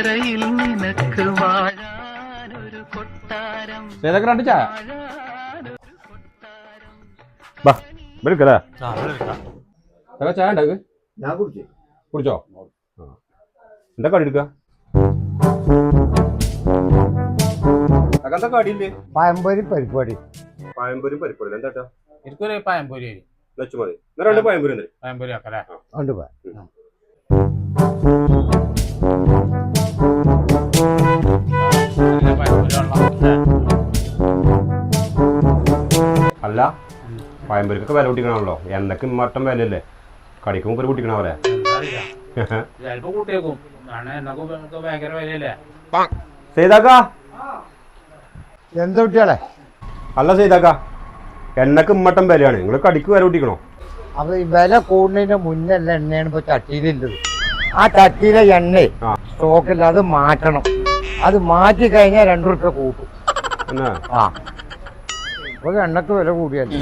കരയിൽ നിനക്ക് വാഴാനൊരു കൊട്ടാരം. ഏതൊക്കെ രണ്ട് ചായ? ബാ ഏതൊക്കെ ചായ ഉണ്ടാക്ക്? ഞാൻ കുടിച്ചു. കുടിച്ചോ? എന്താ കടി എടുക്ക? എന്താ കടിയില്ലേ? പഴംപൊരി പരിപാടി പഴംപൊരി പരിപ്പൊടി എന്താ എനിക്കൊരു പഴംപൊരി വെച്ചു മതി. രണ്ട് പഴംപൊരി ഉണ്ട് പഴംപൊരി ആക്കല്ലേ ഉണ്ട് പോയി. അല്ല പയമ്പരിക്കൊക്കെ വില കൂട്ടിക്കണമല്ലോ എന്തൊക്കെ മട്ടം വിലയല്ലേ? കടിക്ക് മുമ്പ് കൂട്ടിക്കണ പോലെ. ചെയ്താക്ക എന്താ അല്ല ചെയ്താക്ക എണ്ണക്ക് ഇമ്മട്ടം വിലയാണ്. നിങ്ങൾ കടിക്ക് വില കൂട്ടിക്കണോ? അപ്പൊ ഈ വില കൂടുന്നതിന് മുന്നല്ല എണ്ണയാണ് ഇപ്പൊ ചട്ടിയിലുള്ളത്. ആ ചട്ടിയിലെ എണ്ണ. സ്റ്റോക്കില്ല അത് മാറ്റണം. അത് മാറ്റി കഴിഞ്ഞാൽ രണ്ടു റുപ്യ കൂട്ടും. എന്നാ? ആ. എണ്ണക്ക് വില കൂടിയല്ലേ?